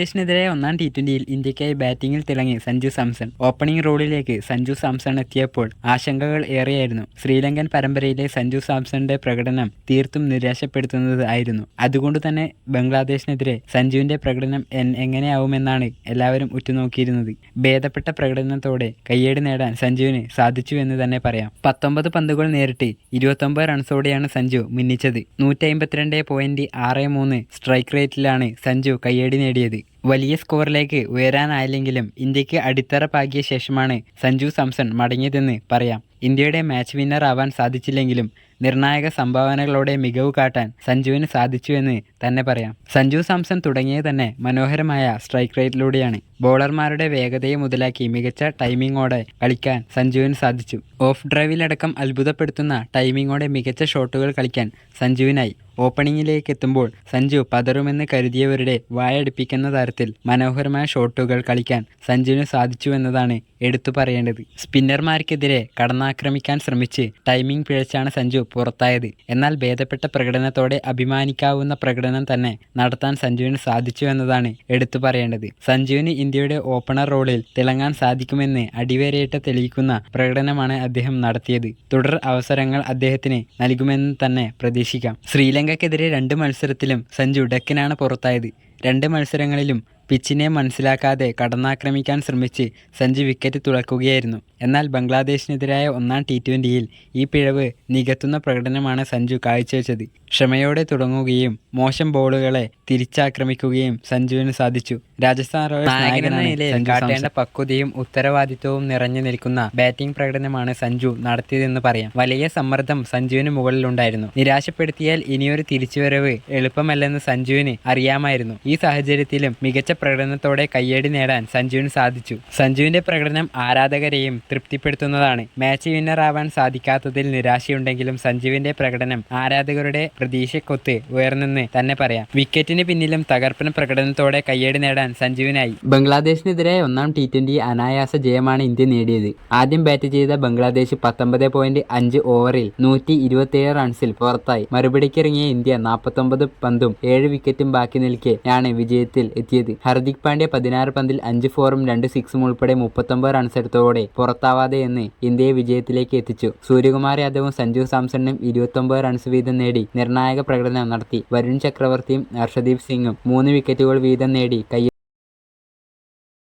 ബംഗ്ലാദേശിനെതിരെ ഒന്നാം ടി ട്വന്റിയിൽ ഇന്ത്യക്കായി ബാറ്റിംഗിൽ തിളങ്ങി സഞ്ജു സാംസൺ. ഓപ്പണിംഗ് റോളിലേക്ക് സഞ്ജു സാംസൺ എത്തിയപ്പോൾ ആശങ്കകൾ ഏറെയായിരുന്നു. ശ്രീലങ്കൻ പരമ്പരയിലെ സഞ്ജു സാംസണിന്റെ പ്രകടനം തീർത്തും നിരാശപ്പെടുത്തുന്നത് ആയിരുന്നു. അതുകൊണ്ട് തന്നെ ബംഗ്ലാദേശിനെതിരെ സഞ്ജുവിന്റെ പ്രകടനം എങ്ങനെയാവുമെന്നാണ് എല്ലാവരും ഉറ്റുനോക്കിയിരുന്നത്. ഭേദപ്പെട്ട പ്രകടനത്തോടെ കയ്യേടി നേടാൻ സഞ്ജുവിന് സാധിച്ചു എന്ന് തന്നെ പറയാം. പത്തൊമ്പത് പന്തുകൾ നേരിട്ട് ഇരുപത്തൊമ്പത് റൺസോടെയാണ് സഞ്ജു മിന്നിച്ചത്. നൂറ്റി അമ്പത്തിരണ്ട് പോയിന്റ് ആറ് മൂന്ന് സ്ട്രൈക്ക് റേറ്റിലാണ് സഞ്ജു കയ്യേടി നേടിയത്. വലിയ സ്കോറിലേക്ക് ഉയരാനായില്ലെങ്കിലും ഇന്ത്യയ്ക്ക് അടിത്തറ പാകിയ ശേഷമാണ് സഞ്ജു സാംസൺ മടങ്ങിയതെന്ന് പറയാം. ഇന്ത്യയുടെ മാച്ച് വിന്നർ ആവാൻ സാധിച്ചില്ലെങ്കിലും നിർണായക സംഭാവനകളോടെ മികവ് കാട്ടാൻ സഞ്ജുവിന് സാധിച്ചുവെന്ന് തന്നെ പറയാം. സഞ്ജു സാംസൺ തുടങ്ങിയത് തന്നെ മനോഹരമായ സ്ട്രൈക്ക് റേറ്റിലൂടെയാണ് ബോളർമാരുടെ വേഗതയെ മുതലാക്കി മികച്ച ടൈമിങ്ങോടെ കളിക്കാൻ സഞ്ജുവിന് സാധിച്ചു. ഓഫ് ഡ്രൈവിലടക്കം അത്ഭുതപ്പെടുത്തുന്ന ടൈമിങ്ങോടെ മികച്ച ഷോട്ടുകൾ കളിക്കാൻ സഞ്ജുവിനായി ഓപ്പണിങ്ങിലേക്ക് എത്തുമ്പോൾ സഞ്ജു പതറുമെന്ന് കരുതിയവരുടെ വായടിപ്പിക്കുന്ന തരത്തിൽ മനോഹരമായ ഷോട്ടുകൾ കളിക്കാൻ സഞ്ജുവിന് സാധിച്ചു എന്നതാണ് എടുത്തു പറയേണ്ടത്. സ്പിന്നർമാർക്കെതിരെ കടന്നാക്രമിക്കാൻ ശ്രമിച്ച് ടൈമിംഗ് പിഴച്ചാണ് സഞ്ജു പുറത്തായത്. എന്നാൽ ഭേദപ്പെട്ട പ്രകടനത്തോടെ അഭിമാനിക്കാവുന്ന പ്രകടനം തന്നെ നടത്താൻ സഞ്ജുവിന് സാധിച്ചു എന്നതാണ് എടുത്തു പറയേണ്ടത്. സഞ്ജുവിന് ഇന്ത്യയുടെ ഓപ്പണർ റോളിൽ തിളങ്ങാൻ സാധിക്കുമെന്ന് അടിവരയിട്ട് തെളിയിക്കുന്ന പ്രകടനമാണ് അദ്ദേഹം നടത്തിയത്. തുടർ അവസരങ്ങൾ അദ്ദേഹത്തിന് നൽകുമെന്ന് തന്നെ പ്രതീക്ഷിക്കാം. ശ്രീലങ്കയ്ക്കെതിരെ രണ്ട് മത്സരത്തിലും സഞ്ജു ഡക്കിനാണ് പുറത്തായത്. രണ്ട് മത്സരങ്ങളിലും പിച്ചിനെ മനസ്സിലാക്കാതെ കടന്നാക്രമിക്കാൻ ശ്രമിച്ച് സഞ്ജു വിക്കറ്റ് തുളക്കുകയായിരുന്നു. എന്നാൽ ബംഗ്ലാദേശിനെതിരായ ഒന്നാം ടി ട്വന്റിയിൽ ഈ പിഴവ് നികത്തുന്ന പ്രകടനമാണ് സഞ്ജു കാഴ്ചവെച്ചത്. ക്ഷമയോടെ തുടങ്ങുകയും മോശം ബോളുകളെ തിരിച്ചാക്രമിക്കുകയും സഞ്ജുവിന് സാധിച്ചു. രാജസ്ഥാൻ റോയൽസ് നായകനെന്ന നിലയിൽ കാട്ടേണ്ട പക്വതയും ഉത്തരവാദിത്വവും നിറഞ്ഞു നിൽക്കുന്ന ബാറ്റിംഗ് പ്രകടനമാണ് സഞ്ജു നടത്തിയതെന്ന് പറയാം. വലിയ സമ്മർദ്ദം സഞ്ജുവിന് മുകളിലുണ്ടായിരുന്നു. നിരാശപ്പെടുത്തിയാൽ ഇനിയൊരു തിരിച്ചുവരവ് എളുപ്പമല്ലെന്ന് സഞ്ജുവിന് അറിയാമായിരുന്നു. ഈ സാഹചര്യത്തിലും മികച്ച പ്രകടനത്തോടെ കയ്യടി നേടാൻ സഞ്ജുവിന് സാധിച്ചു. സഞ്ജുവിന്റെ പ്രകടനം ആരാധകരെയും തൃപ്തിപ്പെടുത്തുന്നതാണ്. മാച്ച് വിന്നർ ആവാൻ സാധിക്കാത്തതിൽ നിരാശയുണ്ടെങ്കിലും സഞ്ജുവിന്റെ പ്രകടനം ആരാധകരുടെ പ്രതീക്ഷക്കൊത്ത് ഉയർന്നെന്ന് തന്നെ പറയാം. വിക്കറ്റിന് പിന്നിലും തകർപ്പൻ പ്രകടനത്തോടെ കയ്യടി നേടാൻ സഞ്ജുവിനായി. ബംഗ്ലാദേശിനെതിരെ ഒന്നാം ടി ട്വന്റി അനായാസ ജയമാണ് ഇന്ത്യ നേടിയത്. ആദ്യം ബാറ്റ് ചെയ്ത ബംഗ്ലാദേശ് പത്തൊമ്പത് പോയിന്റ് അഞ്ച് ഓവറിൽ നൂറ്റി ഇരുപത്തിയേഴ് റൺസിൽ പുറത്തായി. മറുപടിക്കിറങ്ങിയ ഇന്ത്യ നാൽപ്പത്തൊമ്പത് പന്തും ഏഴ് വിക്കറ്റും ബാക്കി നിൽക്കെ ആണ് വിജയത്തിൽ എത്തിയത്. ഹർദിക് പാണ്ഡ്യ പതിനാറ് പന്തിൽ അഞ്ച് ഫോറും രണ്ട് സിക്സും ഉൾപ്പെടെ മുപ്പത്തൊമ്പത് റൺസ് എടുത്തതോടെ പുറത്താവാതെ എന്ന് ഇന്ത്യയെ വിജയത്തിലേക്ക് എത്തിച്ചു. സൂര്യകുമാർ യാദവും സഞ്ജു സാംസണും ഇരുപത്തൊമ്പത് റൺസ് വീതം നേടി നിർണായക പ്രകടനം നടത്തി. വരുൺ ചക്രവർത്തിയും ഹർഷദീപ് സിംഗും മൂന്ന് വിക്കറ്റുകൾ വീതം നേടി കൈ